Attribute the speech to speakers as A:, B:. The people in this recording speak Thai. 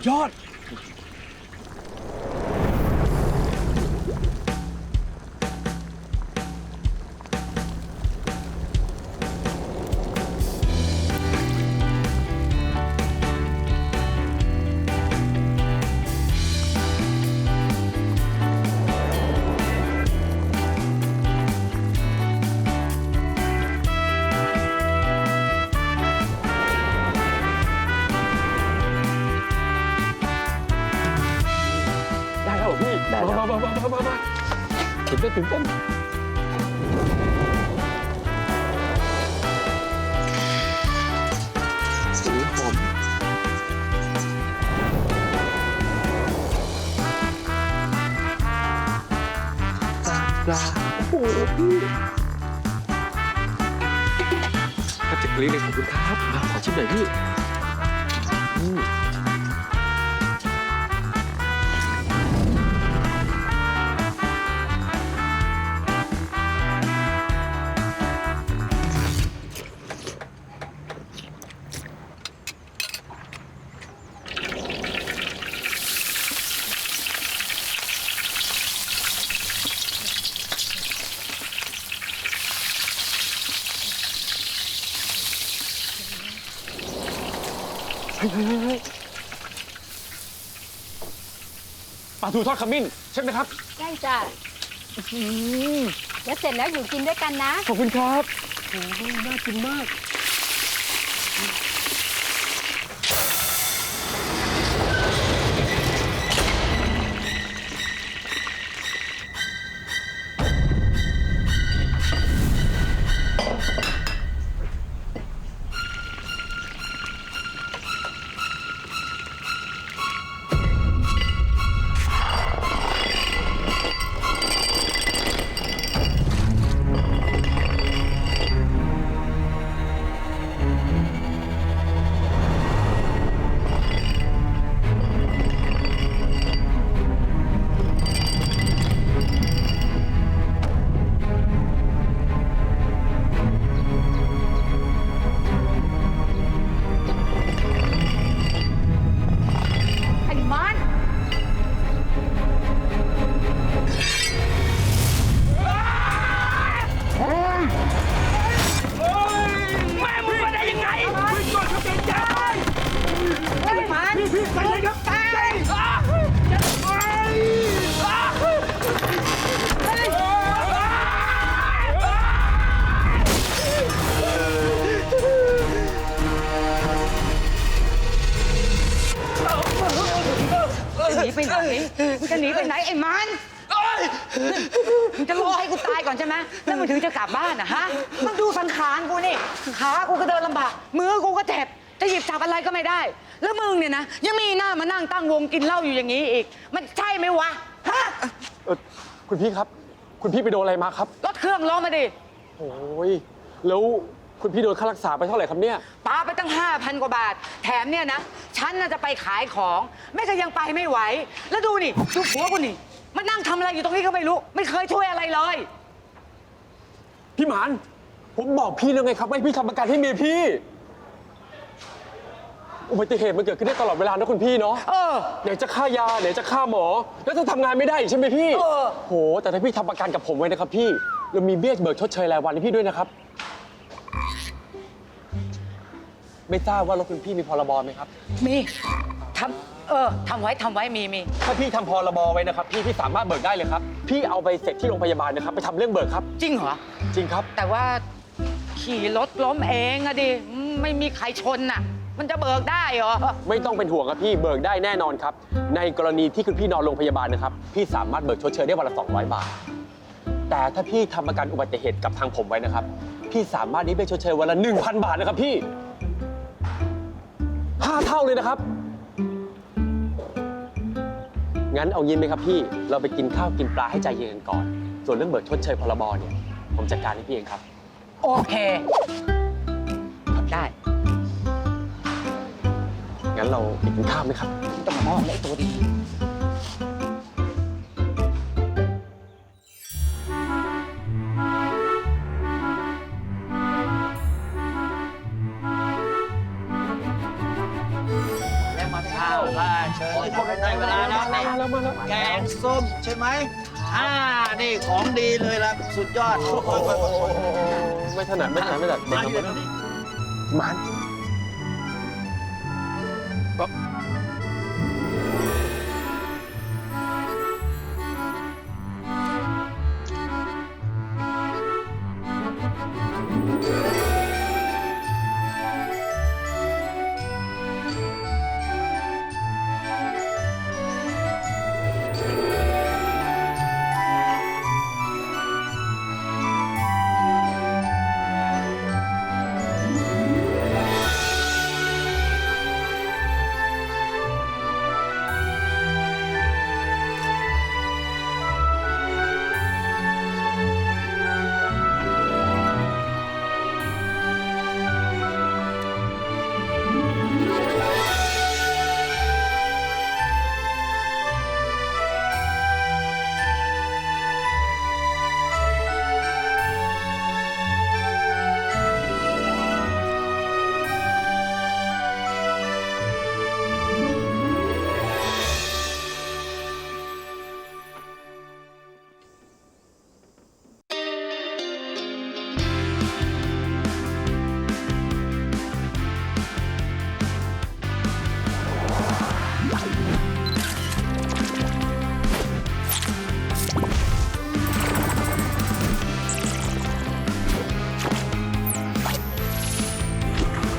A: ดยอด ได้แล้วเหรอพี่
B: ได้แล้ว
A: มามามามามามาตื่นเต้นตื่นเต้นสีหอมปลาโอ้โหพี่แทบจะกรี๊ดเลยขอบคุณครับมาขอชิมหน่อยพี่อืม ปลาทูทอดขมิ้นใช่ไหมครับ
C: ใช่จ้ะแล้วเสร็จแล้วอยู่กินด้วยกันนะ
A: ขอบคุณครับโอ้ยน่ากินมาก
C: จะหนีไปไหนไอ้มันมึงจะรอให้กูตายก่อนใช่ไหมแล้วมึงถึงจะกลับบ้านอะฮะมึงดูสันขานกูนี่ ขากูก็เดินลำบาก มือกูก็เจ็บ จะหยิบจับอะไรก็ไม่ได้ แล้วมึงเนี่ยนะ ยังมีหน้ามานั่งตั้งวงกินเหล้าอยู่อย่างนี้อีก มันใช่ไหมวะ ฮะ
A: เออคุณพี่ครับ คุณพี่ไปโดนอะไรมาครับ
C: รถเครื่องล้อมาดิ
A: โอ้ยแล้ว คุณพี่โดนค่ารักษาไปเท่าไหร่ครับเนี่ย
C: ปาไปตั้ง 5,000 กว่าบาท แถมเนี่ยนะ ฉันน่าจะไปขายของ แม่ก็ยังไปไม่ไหว แล้วดูนี่ดูผัวกูนี่ มันนั่งทำอะไรอยู่ตรงนี้ก็ไม่รู้ ไม่เคยช่วยอะไรเลย
A: พี่หมาน ผมบอกพี่แล้วไงครับว่าให้พี่ทำประกันให้เมียพี่ อุบัติเหตุมันเกิดขึ้นได้ตลอดเวลานะคุณพี่เนาะ
C: เออ
A: ไหนจะค่ายาไหนจะค่าหมอ แล้วจะทำงานไม่ได้อีกใช่ไหมพี่
C: เออ
A: โห แต่ถ้าพี่ทำประกันกับผมไว้นะครับพี่เรามีเบี้ยเบิกชดเชยรายวันให้พี่ด้วยนะครับ ไม่ทราบว่ารถคุณพี่มีพรบไหมครับ
C: มีทำเออทำไว้ทำไว้มีมี
A: ถ้าพี่ทำพรบไว้นะครับ พี่พี่สามารถเบิกได้เลยครับ พี่เอาไปเสร็จที่โรงพยาบาลนะครับ ไปทำเรื่องเบิกครับ
C: จริงเหรอ
A: จริงครับ
C: แต่ว่าขี่รถล้มเองอะดิไม่มีใครชนน่ะ มันจะเบิกได้เหรอ
A: ไม่ต้องเป็นห่วงครับพี่เบิกได้แน่นอนครับ ในกรณีที่คุณพี่นอนโรงพยาบาลนะครับ พี่สามารถเบิกชดเชยได้วันละ200 บาท แต่ถ้าพี่ทำประกันอุบัติเหตุกับทางผมไว้นะครับ พี่สามารถได้เบี้ยชดเชยวันละ1,000 บาทนะครับพี่ ห้าเท่าเลยนะครับ งั้นเอายินไหมครับพี่ เราไปกินข้าวกินปลาให้ใจเย็นกันก่อน ส่วนเรื่องเบิกชดเชยพรบเนี่ย ผมจัดการให้พี่เองครับ
C: โอเค ได้
A: งั้นเราไปกินข้าวไหมครับ
C: ต้องมามองไอ้ตัวดี แล้วมาเช่าราช
B: ขอคนได้เวลาแล้วนี่
A: แก
B: งส้มใช่ไหมอ่านี่ของดีเลยล่ะสุดยอด
A: ไม่ถนัดไม่ถนัดไม่ถนัด
B: มาอยู่นี่
A: มัน